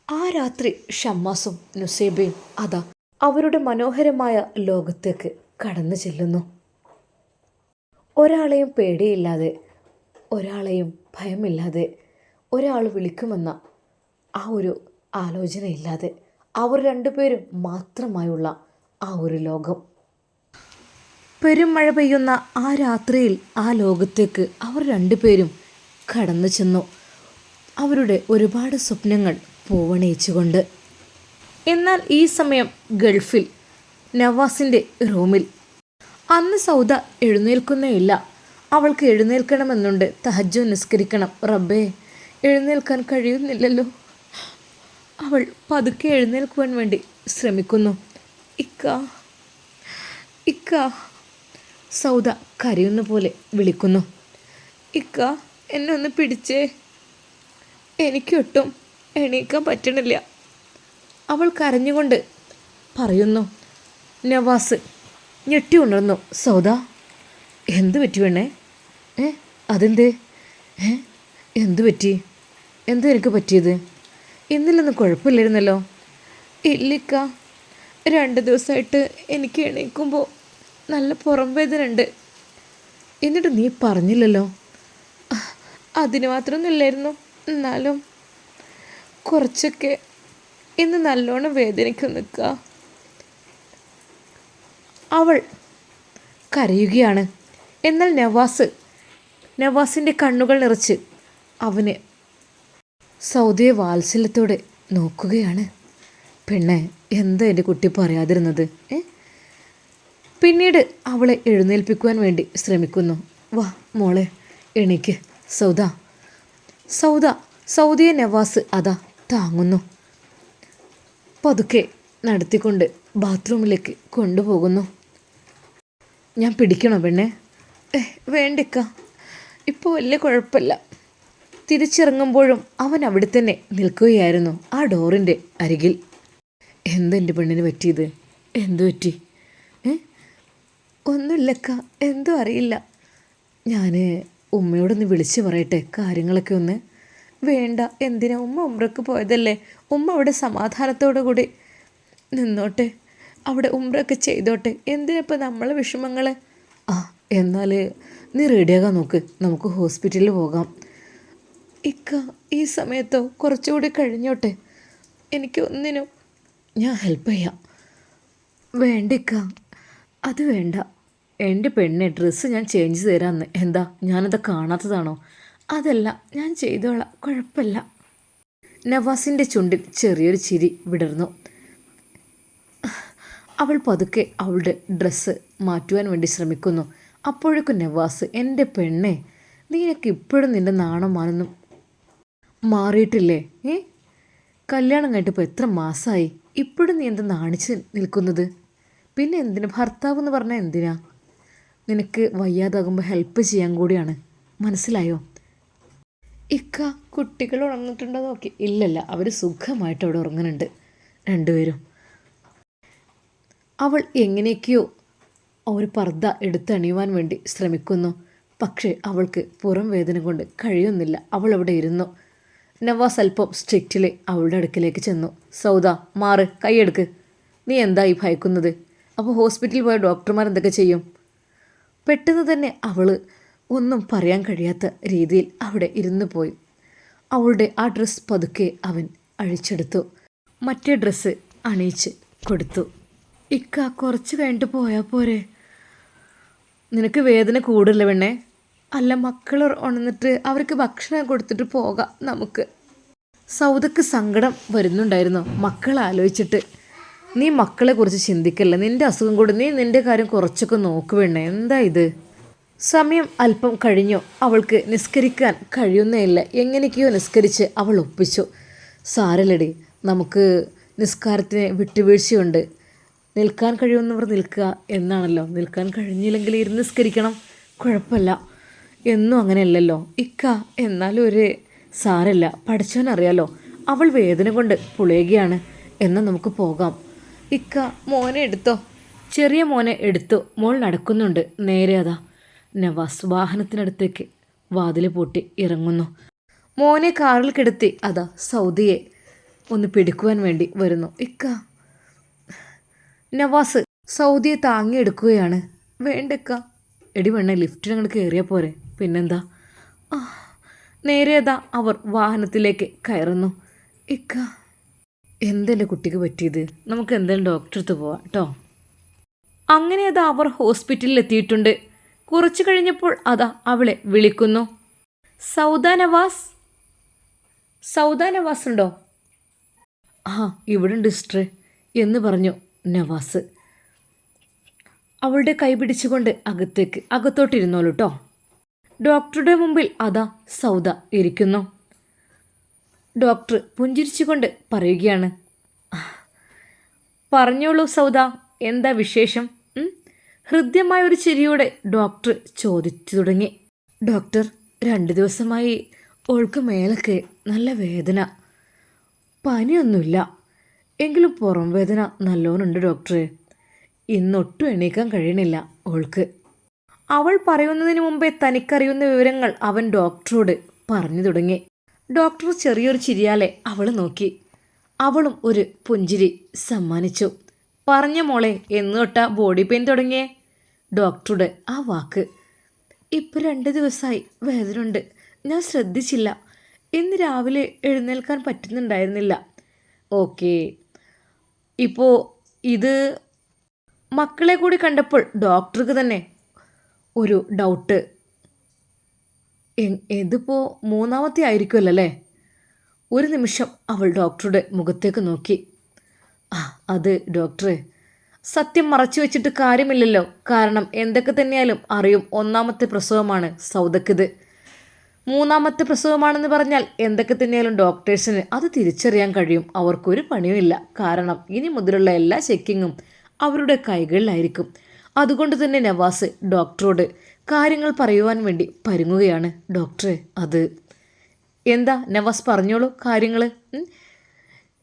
ആ രാത്രി ഷമ്മാസും നുസൈബയും അതാ അവരുടെ മനോഹരമായ ലോകത്തേക്ക് കടന്നു ചെല്ലുന്നു. ഒരാളെയും പേടിയില്ലാതെ ഒരാളെയും ഭയമില്ലാതെ ഒരാൾ വിളിക്കുമെന്ന ആ ഒരു ആലോചനയില്ലാതെ അവർ രണ്ടുപേരും മാത്രമായുള്ള ആ ഒരു ലോകം. പെരുമഴ പെയ്യുന്ന ആ രാത്രിയിൽ ആ ലോകത്തേക്ക് അവർ രണ്ടുപേരും കടന്നു ചെന്നു. അവരുടെ ഒരുപാട് സ്വപ്നങ്ങൾ പൂവണയിച്ചുകൊണ്ട്. എന്നാൽ ഈ സമയം ഗൾഫിൽ നവാസിന്റെ റൂമിൽ. അന്ന് സൗദ എഴുന്നേൽക്കുന്നേയില്ല. അവൾക്ക് എഴുന്നേൽക്കണമെന്നുണ്ട്. തഹജ്ജു നിസ്കരിക്കണം. റബ്ബേ എഴുന്നേൽക്കാൻ കഴിയുന്നില്ലല്ലോ. അവൾ പതുക്കെ എഴുന്നേൽക്കുവാൻ വേണ്ടി ശ്രമിക്കുന്നു. ഇക്ക ഇക്ക സൗദ കരയുന്ന പോലെ വിളിക്കുന്നു. ഇക്ക എന്നെ ഒന്ന് പിടിച്ചേ. എനിക്കൊട്ടും എണീക്കാൻ പറ്റണില്ല. അവൾ കരഞ്ഞുകൊണ്ട് പറയുന്നു നവാസ് ഞെട്ടി ഉണർന്നു സൗദ എന്ത് പറ്റി വേണേ ഏ അതെന്ത്? ഏ എന്ത് പറ്റി? എന്താ എനിക്ക് പറ്റിയത്? ഇന്നലൊന്നും കുഴപ്പമില്ലായിരുന്നല്ലോ. ഇല്ലിക്ക രണ്ട് ദിവസമായിട്ട് എനിക്ക് എണീക്കുമ്പോൾ നല്ല പുറം വേദന ഉണ്ട് എന്നിട്ട് നീ പറഞ്ഞില്ലല്ലോ? അതിന് മാത്രമൊന്നും ഇല്ലായിരുന്നു എന്നാലും കുറച്ചൊക്കെ ഇന്ന് നല്ലോണം വേദനയ്ക്ക് നിൽക്കുക അവൾ കരയുകയാണ്. എന്നാൽ നവാസ് നവാസിന്റെ കണ്ണുകൾ നിറച്ച് അവന് സൗദിയെ വാത്സല്യത്തോടെ നോക്കുകയാണ്. പെണ്ണെ എന്താ എന്റെ കുട്ടി പറയാതിരുന്നത്? പിന്നീട് അവളെ എഴുന്നേൽപ്പിക്കുവാൻ വേണ്ടി ശ്രമിക്കുന്നു. വാ മോളെ എണീക്ക്. സൗദ. സൗദ സൗദിയെ നവാസ് അതാ താങ്ങുന്നു. പതുക്കെ നടത്തിക്കൊണ്ട് ബാത്റൂമിലേക്ക് കൊണ്ടുപോകുന്നു. ഞാൻ പിടിക്കണോ പെണ്ണെ? വേണ്ടിക്ക. ഇപ്പോൾ വലിയ കുഴപ്പമില്ല തിരിച്ചിറങ്ങുമ്പോഴും അവൻ അവിടെ തന്നെ നിൽക്കുകയായിരുന്നു ആ ഡോറിന്റെ അരികിൽ. എന്തെന്റെ പെണ്ണിന് പറ്റിയത്? എന്തു പറ്റി? ഒന്നുമില്ലക്ക എന്തോ അറിയില്ല. ഞാൻ ഉമ്മയോടൊന്ന് വിളിച്ച് പറയട്ടെ കാര്യങ്ങളൊക്കെ ഒന്ന്. വേണ്ട എന്തിനാ? ഉമ്മ ഉമ്രക്ക് പോയതല്ലേ? ഉമ്മ അവിടെ സമാധാനത്തോടു കൂടി നിന്നോട്ടെ. അവിടെ ഉമ്രൊക്കെ ചെയ്തോട്ടെ. എന്തിനപ്പോൾ നമ്മളെ വിഷമങ്ങൾ ആ എന്നാൽ നീ റെഡിയാകാൻ നോക്ക്. നമുക്ക് ഹോസ്പിറ്റലിൽ പോകാം. ഇക്ക ഈ സമയത്തോ കുറച്ചുകൂടി കഴിഞ്ഞോട്ടെ. എനിക്ക് ഒന്നിനും ഞാൻ ഹെൽപ്പ് ചെയ്യാം. വേണ്ടിക്ക അത് വേണ്ട. എന്റെ പെണ്ണെ ഡ്രസ്സ് ഞാൻ ചേഞ്ച് തരാമെന്ന് എന്താ ഞാനത് കാണാത്തതാണോ? അതല്ല ഞാൻ ചെയ്തോളാം. കുഴപ്പമില്ല. നവാസിന്റെ ചുണ്ടിൽ ചെറിയൊരു ചിരി വിടർന്നു. അവൾ പതുക്കെ അവളുടെ ഡ്രസ്സ് മാറ്റുവാൻ വേണ്ടി ശ്രമിക്കുന്നു. അപ്പോഴേക്കും നവാസ് എന്റെ പെണ്ണെ നീനക്ക് ഇപ്പോഴും നിന്റെ നാണം മാനൊന്നും മാറിയിട്ടില്ലേ? ഏ? കല്യാണം കഴിഞ്ഞിട്ടിപ്പോൾ എത്ര മാസമായി ഇപ്പോഴും നീ എന്താ നാണിച്ച് നിൽക്കുന്നത്? പിന്നെ എന്തിനു? ഭർത്താവ് എന്ന് പറഞ്ഞാൽ എന്തിനാ? നിനക്ക് വയ്യാതാകുമ്പോൾ ഹെൽപ്പ് ചെയ്യാൻ കൂടിയാണ്. മനസ്സിലായോ? ഇക്ക കുട്ടികൾ ഉണർന്നിട്ടുണ്ടോ നോക്കി. ഇല്ലല്ല അവർ സുഖമായിട്ട് അവിടെ ഉറങ്ങുന്നുണ്ട്. രണ്ടുപേരും. അവൾ എങ്ങനെയൊക്കെയോ ഒരു പർദ്ദ എടുത്തണിയുവാൻ വേണ്ടി ശ്രമിക്കുന്നു. പക്ഷേ അവൾക്ക് പുറം വേദന കൊണ്ട് കഴിയുന്നില്ല. അവൾ അവിടെ ഇരുന്നു. നവാസ് അല്പം സ്ട്രിക്റ്റിൽ അവളുടെ അടുക്കിലേക്ക് ചെന്നു. സൗദ മാറ് കൈയെടുക്ക് നീ എന്തായി ഭയക്കുന്നത്? അപ്പോൾ ഹോസ്പിറ്റലിൽ പോയ ഡോക്ടർമാർ എന്തൊക്കെ ചെയ്യും? പെട്ടെന്ന് തന്നെ അവൾ ഒന്നും പറയാൻ കഴിയാത്ത രീതിയിൽ അവിടെ ഇരുന്നു പോയി. അവളുടെ ആ ഡ്രസ്സ് പതുക്കെ അവൻ അഴിച്ചെടുത്തു. മറ്റേ ഡ്രസ്സ് അണിയിച്ച് കൊടുത്തു. ഇക്ക കുറച്ച് കഴിഞ്ഞിട്ട് പോയാൽ പോരെ. നിനക്ക് വേദന കൂടില്ല പെണ്ണേ. അല്ല മക്കൾ ഉണർന്നിട്ട് അവർക്ക് ഭക്ഷണം കൊടുത്തിട്ട് പോകാം നമുക്ക്. സൗദക്ക് സങ്കടം വരുന്നുണ്ടായിരുന്നു? മക്കൾ ആലോചിച്ചിട്ട്. നീ മക്കളെ കുറിച്ച് ചിന്തിക്കല്ല? നിന്റെ അസുഖം കൂടി നീ നിന്റെ കാര്യം കുറച്ചൊക്കെ നോക്ക് പെണ്ണേ. എന്താ ഇത്? സമയം അല്പം കഴിഞ്ഞോ? അവൾക്ക് നിസ്കരിക്കാൻ കഴിയുന്നേയില്ല എങ്ങനെയൊക്കെയോ നിസ്കരിച്ച് അവൾ ഒപ്പിച്ചു. സാരലടി നമുക്ക് നിസ്കാരത്തിന് വിട്ടുവീഴ്ചയുണ്ട്. നിൽക്കാൻ കഴിയുന്നവർ നിൽക്കുക എന്നാണല്ലോ. നിൽക്കാൻ കഴിഞ്ഞില്ലെങ്കിൽ ഇരുന്ന് നിസ്കരിക്കണം. കുഴപ്പമില്ല. എന്നും അങ്ങനെയല്ലല്ലോ. ഇക്ക എന്നാലും ഒരു സാരല്ല പഠിച്ചവനറിയാലോ അവൾ വേദന കൊണ്ട് പുളയുകയാണ്. എന്നാൽ നമുക്ക് പോകാം. ഇക്ക മോനെ എടുത്തോ. ചെറിയ മോനെ എടുത്തു. മോൾ നടക്കുന്നുണ്ട്. നേരെ അതാ. നവാസ് വാഹനത്തിനടുത്തേക്ക് വാതിൽ പൂട്ടി ഇറങ്ങുന്നു. മോനെ കാറിൽ കിടത്തി. അതാ സൗദിയെ ഒന്ന് പിടിക്കുവാൻ വേണ്ടി വരുന്നു. ഇക്ക നവാസ് സൗദിയെ താങ്ങിയെടുക്കുകയാണ്. വേണ്ടക്ക. എടി വേണേ ലിഫ്റ്റിൽ അങ്ങോട്ട് കയറിയാൽ പോരെ. പിന്നെന്താ? ആ നേരെ അതാ അവർ വാഹനത്തിലേക്ക് കയറുന്നു. ഇക്ക എന്തല്ലേ കുട്ടിക്ക് പറ്റിയത്? നമുക്ക് എന്തായാലും ഡോക്ടറെ അടുത്ത് പോവാം കേട്ടോ അങ്ങനെ അതാ അവർ ഹോസ്പിറ്റലിൽ എത്തിയിട്ടുണ്ട്. കുറച്ചു കഴിഞ്ഞപ്പോൾ അതാ അവളെ വിളിക്കുന്നു. സൗദാനവാസ് നവാസ്? സൗദ നവാസ് ഉണ്ടോ? ആ ഇവിടെ ഉണ്ട് സിസ്റ്റർ എന്ന് പറഞ്ഞു. നവാസ്. അവളുടെ കൈ പിടിച്ചുകൊണ്ട് അകത്തേക്ക് അകത്തോട്ടിരുന്നോളൂ കേട്ടോ ഡോക്ടറുടെ മുമ്പിൽ അതാ സൗദ ഇരിക്കുന്നു. ഡോക്ടർ പുഞ്ചിരിച്ചുകൊണ്ട് പറയുകയാണ് പറഞ്ഞോളൂ സൗദ എന്താ വിശേഷം? ഹൃദ്യമായ ഒരു ചിരിയോടെ ഡോക്ടർ ചോദിച്ചു തുടങ്ങി. ഡോക്ടർ രണ്ട് ദിവസമായി ഓൾക്ക് മേലൊക്കെ നല്ല വേദന. പനിയൊന്നുമില്ല. എങ്കിലും പുറം വേദന നല്ലോണുണ്ട് ഡോക്ടറെ ഇന്നൊട്ടും എണീക്കാൻ കഴിയണില്ല ഓൾക്ക്. അവൾ പറയുന്നതിന് മുമ്പേ തനിക്കറിയുന്ന വിവരങ്ങൾ അവൻ ഡോക്ടറോട് പറഞ്ഞു തുടങ്ങി. ഡോക്ടർ ചെറിയൊരു ചിരിയാലെ അവൾ നോക്കി. അവളും ഒരു പുഞ്ചിരി സമ്മാനിച്ചു. പറഞ്ഞ മോളെ എന്ന് തൊട്ടാ ബോഡി പെയിൻ തുടങ്ങിയേ? ഡോക്ടറുടെ ആ വാക്ക്. ഇപ്പം രണ്ട് ദിവസമായി വേദനയുണ്ട്. ഞാൻ ശ്രദ്ധിച്ചില്ല. ഇന്ന് രാവിലെ എഴുന്നേൽക്കാൻ പറ്റുന്നുണ്ടായിരുന്നില്ല. ഓക്കേ. ഇപ്പോൾ ഇത് മക്കളെ കൂടി കണ്ടപ്പോൾ ഡോക്ടർക്ക് തന്നെ ഒരു ഡൗട്ട് ഇതിപ്പോൾ മൂന്നാമത്തെ ആയിരിക്കുമല്ലോ അല്ലേ? ഒരു നിമിഷം അവൾ ഡോക്ടറുടെ മുഖത്തേക്ക് നോക്കി. ആ അത് ഡോക്ടറെ സത്യം മറച്ചു വെച്ചിട്ട് കാര്യമില്ലല്ലോ. കാരണം എന്തൊക്കെ തന്നെയാലും അറിയും ഒന്നാമത്തെ പ്രസവമാണ് സൗദക്കിത്. മൂന്നാമത്തെ പ്രസവമാണെന്ന് പറഞ്ഞാൽ എന്തൊക്കെ തന്നെയാലും ഡോക്ടേഴ്സിന് അത് തിരിച്ചറിയാൻ കഴിയും. അവർക്കൊരു പണിയുമില്ല. കാരണം ഇനി മുതലുള്ള എല്ലാ ചെക്കിങ്ങും അവരുടെ കൈകളിലായിരിക്കും. അതുകൊണ്ട് തന്നെ നവാസ് ഡോക്ടറോട് കാര്യങ്ങൾ പറയുവാൻ വേണ്ടി പരുങ്ങുകയാണ്. ഡോക്ടറെ അത് എന്താ? നവാസ് പറഞ്ഞോളൂ കാര്യങ്ങൾ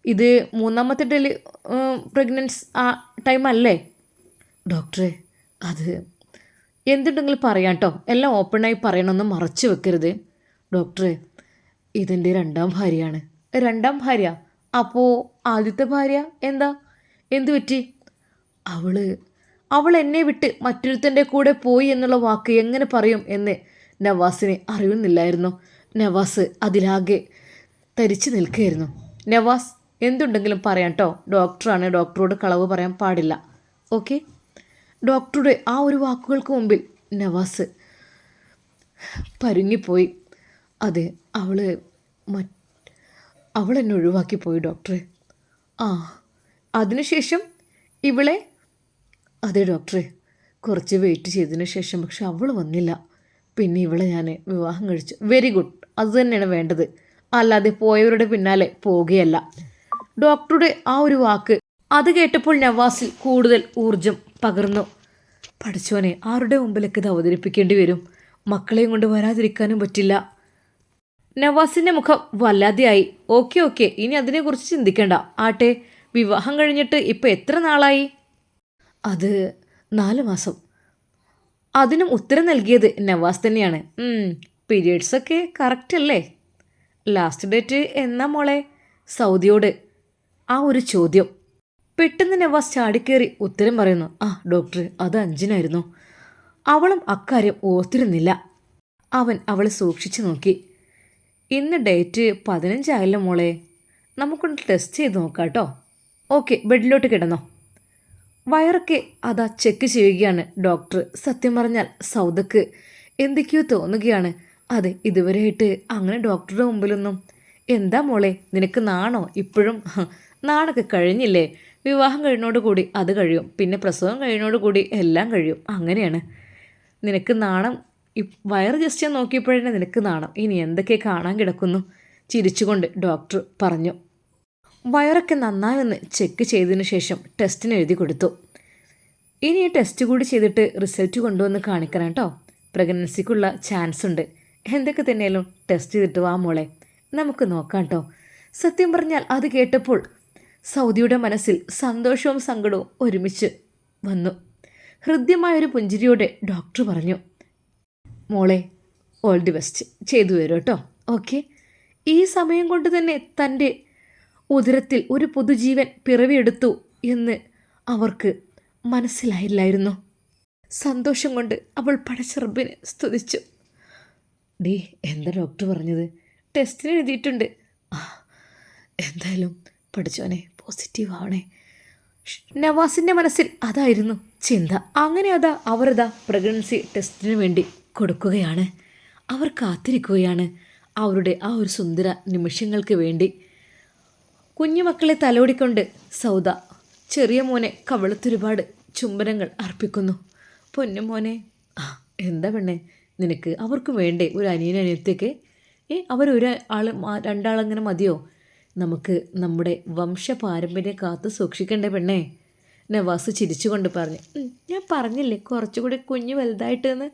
ഇത് മൂന്നാമത്തെ ഡെലി പ്രഗ്നൻസ് ആ ടൈം അല്ലേ? ഡോക്ടറെ അത് എന്തുണ്ടെങ്കിലും പറയാം കേട്ടോ. എല്ലാം ഓപ്പണായി പറയണമെന്ന് മറച്ചു വെക്കരുത്. ഡോക്ടറെ ഇതെന്റെ രണ്ടാം ഭാര്യയാണ്. രണ്ടാം ഭാര്യ? അപ്പോൾ ആദ്യത്തെ ഭാര്യ എന്താ? എന്തു പറ്റി? അവൾ അവൾ എന്നെ വിട്ട് മറ്റൊരുത്തന്റെ കൂടെ പോയി എന്നുള്ള വാക്ക് എങ്ങനെ പറയും എന്ന് നവാസിനെ അറിയുന്നില്ലായിരുന്നു. നവാസ് അതിലാകെ തരിച്ചു നിൽക്കുകയായിരുന്നു. നവാസ് എന്തുണ്ടെങ്കിലും പറയാം കേട്ടോ ഡോക്ടറാണ് ഡോക്ടറോട് കളവ് പറയാൻ പാടില്ല. ഓക്കെ? ഡോക്ടറുടെ ആ ഒരു വാക്കുകൾക്ക് മുമ്പിൽ നവാസ് പരുങ്ങിപ്പോയി. അതെ അവൾ അവൾ എന്നെ ഒഴിവാക്കി പോയി ഡോക്ടറെ. ആ അതിനുശേഷം ഇവളെ? അതെ ഡോക്ടറെ. കുറച്ച് വെയിറ്റ് ചെയ്തതിന് ശേഷം പക്ഷെ അവൾ വന്നില്ല. പിന്നെ ഇവളെ ഞാൻ വിവാഹം കഴിച്ചു. വെരി ഗുഡ് അത് തന്നെയാണ് വേണ്ടത്. അല്ലാതെ പോയവരുടെ പിന്നാലെ പോവുകയല്ല. ഡോക്ടറുടെ ആ ഒരു വാക്ക് അത് കേട്ടപ്പോൾ നവാസിൽ കൂടുതൽ ഊർജം പകർന്നു. പഠിച്ചോനെ ആരുടെ മുമ്പിലൊക്കെ ഇത് അവതരിപ്പിക്കേണ്ടി വരും? മക്കളെയും കൊണ്ട് വരാതിരിക്കാനും പറ്റില്ല. നവാസിന്റെ മുഖം വല്ലാതെയായി. ഓക്കെ ഓക്കെ ഇനി അതിനെക്കുറിച്ച് ചിന്തിക്കണ്ട. ആട്ടെ വിവാഹം കഴിഞ്ഞിട്ട് ഇപ്പം എത്ര നാളായി? അത് നാല് മാസം. അതിനും ഉത്തരം നൽകിയത് നവാസ് തന്നെയാണ്. പീരിയഡ്സൊക്കെ കറക്റ്റ് അല്ലേ? ലാസ്റ്റ് ഡേറ്റ് എന്നാ മോളെ? സൗദിയോട്. ആ ഒരു ചോദ്യം. പെട്ടെന്ന് നവാസ് ചാടിക്കേറി ഉത്തരം പറയുന്നു. ആ ഡോക്ടർ അത് അഞ്ചിനായിരുന്നു അവളും അക്കാര്യം ഓർത്തിരുന്നില്ല. അവൻ അവളെ സൂക്ഷിച്ചു നോക്കി. ഇന്ന് ഡേറ്റ് പതിനഞ്ചായല്ലോ മോളെ. നമുക്കൊന്ന് ടെസ്റ്റ് ചെയ്ത് നോക്കാം കേട്ടോ ഓക്കെ ബെഡിലോട്ട് കിടന്നോ. വയറൊക്കെ അതാ ചെക്ക് ചെയ്യുകയാണ് ഡോക്ടർ സത്യം പറഞ്ഞാൽ സൗദക്ക് എന്തൊക്കെയോ തോന്നുകയാണ്. അതെ ഇതുവരെയായിട്ട് അങ്ങനെ ഡോക്ടറുടെ മുമ്പിലൊന്നും. എന്താ മോളെ നിനക്ക് നാണോ? ഇപ്പോഴും നാണൊക്കെ കഴിഞ്ഞില്ലേ? വിവാഹം കൂടി അത് കഴിയും. പിന്നെ പ്രസവം കൂടി എല്ലാം കഴിയും. അങ്ങനെയാണ്. നിനക്ക് നാണം വയറ് ജസ്റ്റ് ഞാൻ നോക്കിയപ്പോഴേ നിനക്ക് നാണം. ഇനി എന്തൊക്കെ കാണാൻ കിടക്കുന്നു? ചിരിച്ചുകൊണ്ട് ഡോക്ടർ പറഞ്ഞു. വയറൊക്കെ നന്നായെന്ന് ചെക്ക് ചെയ്തതിനു ശേഷം ടെസ്റ്റിന് എഴുതി കൊടുത്തു. ഇനി ഈ ടെസ്റ്റ് കൂടി ചെയ്തിട്ട് റിസൾട്ട് കൊണ്ടുവന്ന് കാണിക്കണം കേട്ടോ. പ്രഗ്നൻസിക്കുള്ള ചാൻസ് ഉണ്ട്. എന്തൊക്കെ തന്നെയാലും ടെസ്റ്റ് ചെയ്തിട്ട് വാ മോളെ. നമുക്ക് നോക്കാം കേട്ടോ. സത്യം പറഞ്ഞാൽ അത് കേട്ടപ്പോൾ സൗദിയുടെ മനസ്സിൽ സന്തോഷവും സങ്കടവും ഒരുമിച്ച് വന്നു. ഹൃദ്യമായൊരു പുഞ്ചിരിയോടെ ഡോക്ടർ പറഞ്ഞു. മോളെ ഓൾ ദി ബെസ്റ്റ് ചെയ്തു വരും കേട്ടോ. ഓക്കെ ഈ സമയം കൊണ്ട് തന്നെ തന്റെ ഉദരത്തിൽ ഒരു പുതുജീവൻ പിറവിയെടുത്തു എന്ന് അവർക്ക് മനസ്സിലായില്ലായിരുന്നു. സന്തോഷം കൊണ്ട് അവൾ പടച്ചെറുപ്പിനെ സ്തുതിച്ചു. ഡീ എന്താ ഡോക്ടർ പറഞ്ഞത്? ടെസ്റ്റിന് എഴുതിയിട്ടുണ്ട്. ആ എന്തായാലും പഠിച്ചോനെ പോസിറ്റീവ് ആവണേ. നവാസിന്റെ മനസ്സിൽ അതായിരുന്നു ചിന്ത. അങ്ങനെ അതാ അവരതാ പ്രഗ്നൻസി ടെസ്റ്റിന് വേണ്ടി കൊടുക്കുകയാണ്. അവർ കാത്തിരിക്കുകയാണ്. അവരുടെ ആ ഒരു സുന്ദര നിമിഷങ്ങൾക്ക് വേണ്ടി. കുഞ്ഞുമക്കളെ തലോടിക്കൊണ്ട് സൗദ ചെറിയ മോനെ കവളത്തൊരുപാട് ചുംബനങ്ങൾ അർപ്പിക്കുന്നു. പൊന്നു മോനെ എന്താ പെണ്ണെ? നിനക്ക് അവർക്ക് വേണ്ടേ ഒരു അനിയനും അനിയത്തേക്ക്? ഏ അവരൊരു ആൾ രണ്ടാളങ്ങനെ മതിയോ? നമുക്ക് നമ്മുടെ വംശ പാരമ്പര്യം കാത്തു സൂക്ഷിക്കണ്ടേ പെണ്ണേ? നവാസ് ചിരിച്ചുകൊണ്ട് പറഞ്ഞു. ഞാൻ പറഞ്ഞില്ലേ കുറച്ചുകൂടി കുഞ്ഞ് വലുതായിട്ട് എന്ന്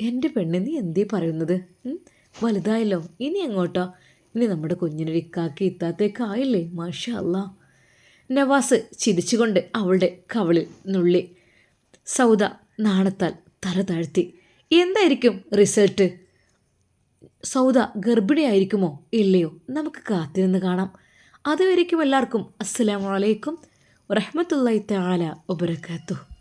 എന്റെ പെണ്ണ് നീ എന്തേ പറയുന്നത്? വലുതായല്ലോ. ഇനി എങ്ങോട്ടോ? ഇനി നമ്മുടെ കുഞ്ഞിനൊരു ഇക്കാക്കി ഇത്താത്തേക്ക് ആയില്ലേ മാഷാ അല്ലാ നവാസ് ചിരിച്ചുകൊണ്ട് അവളുടെ കവളിൽ നുള്ളി. സൗദ നാണത്താൽ തല താഴ്ത്തി. എന്തായിരിക്കും റിസൾട്ട്? സൗദ ഗർഭിണിയായിരിക്കുമോ? ഇല്ലയോ. നമുക്ക് കാത്തിരുന്ന് കാണാം. അതുവരേക്കും എല്ലാവർക്കും അസ്സലാമു അലൈക്കും വറഹ്മത്തുള്ളാഹി തആല വബറകാതുഹു.